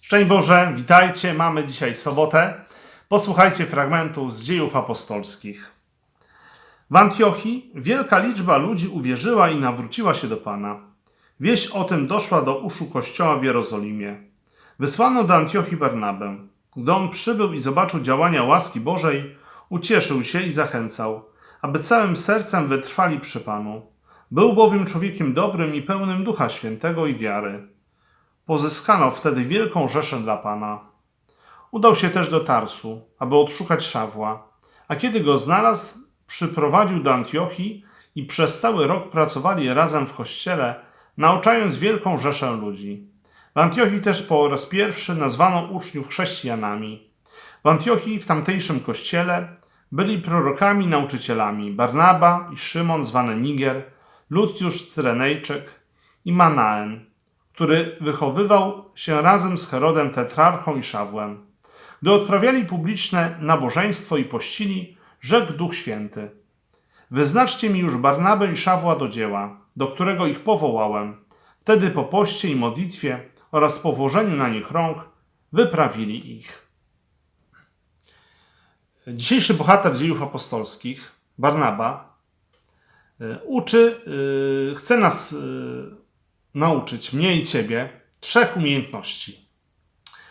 Szczęść Boże, witajcie. Mamy dzisiaj sobotę. Posłuchajcie fragmentu z dziejów apostolskich. W Antiochii wielka liczba ludzi uwierzyła i nawróciła się do Pana. Wieść o tym doszła do uszu kościoła w Jerozolimie. Wysłano do Antiochii Barnabę. Gdy on przybył i zobaczył działania łaski Bożej, ucieszył się i zachęcał, aby całym sercem wytrwali przy Panu. Był bowiem człowiekiem dobrym i pełnym Ducha Świętego i wiary. Pozyskano wtedy wielką rzeszę dla Pana. Udał się też do Tarsu, aby odszukać Szawła, a kiedy go znalazł, przyprowadził do Antiochii i przez cały rok pracowali razem w kościele, nauczając wielką rzeszę ludzi. W Antiochii też po raz pierwszy nazwano uczniów chrześcijanami. W Antiochii, w tamtejszym kościele, byli prorokami nauczycielami Barnaba i Szymon zwany Niger, Lucjusz Cyrenejczyk i Manaen, który wychowywał się razem z Herodem Tetrarchą i Szawłem. Gdy odprawiali publiczne nabożeństwo i pościli, rzekł Duch Święty: Wyznaczcie mi już Barnabę i Szawła do dzieła, do którego ich powołałem. Wtedy po poście i modlitwie oraz położeniu na nich rąk wyprawili ich. Dzisiejszy bohater dziejów apostolskich, Barnaba, y, uczy, y, chce nas y, nauczyć, mnie i ciebie, trzech umiejętności.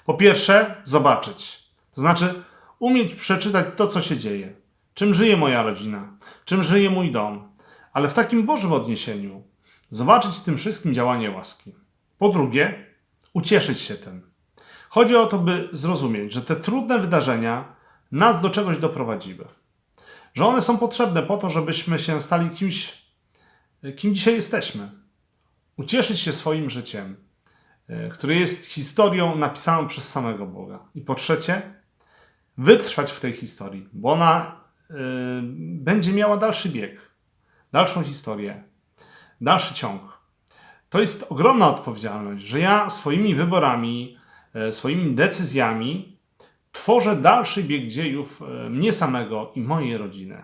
Po pierwsze, zobaczyć. To znaczy, umieć przeczytać to, co się dzieje. Czym żyje moja rodzina, czym żyje mój dom, ale w takim Bożym odniesieniu. Zobaczyć w tym wszystkim działanie łaski. Po drugie, ucieszyć się tym. Chodzi o to, by zrozumieć, że te trudne wydarzenia nas do czegoś doprowadziły. Że one są potrzebne po to, żebyśmy się stali kimś, kim dzisiaj jesteśmy ucieszyć się swoim życiem, y, które jest historią napisaną przez samego Boga. I po trzecie, wytrwać w tej historii, bo ona y, będzie miała dalszy bieg, dalszą historię, dalszy ciąg. To jest ogromna odpowiedzialność, że ja swoimi wyborami, y, swoimi decyzjami tworzę dalszy bieg dziejów mnie samego i mojej rodziny.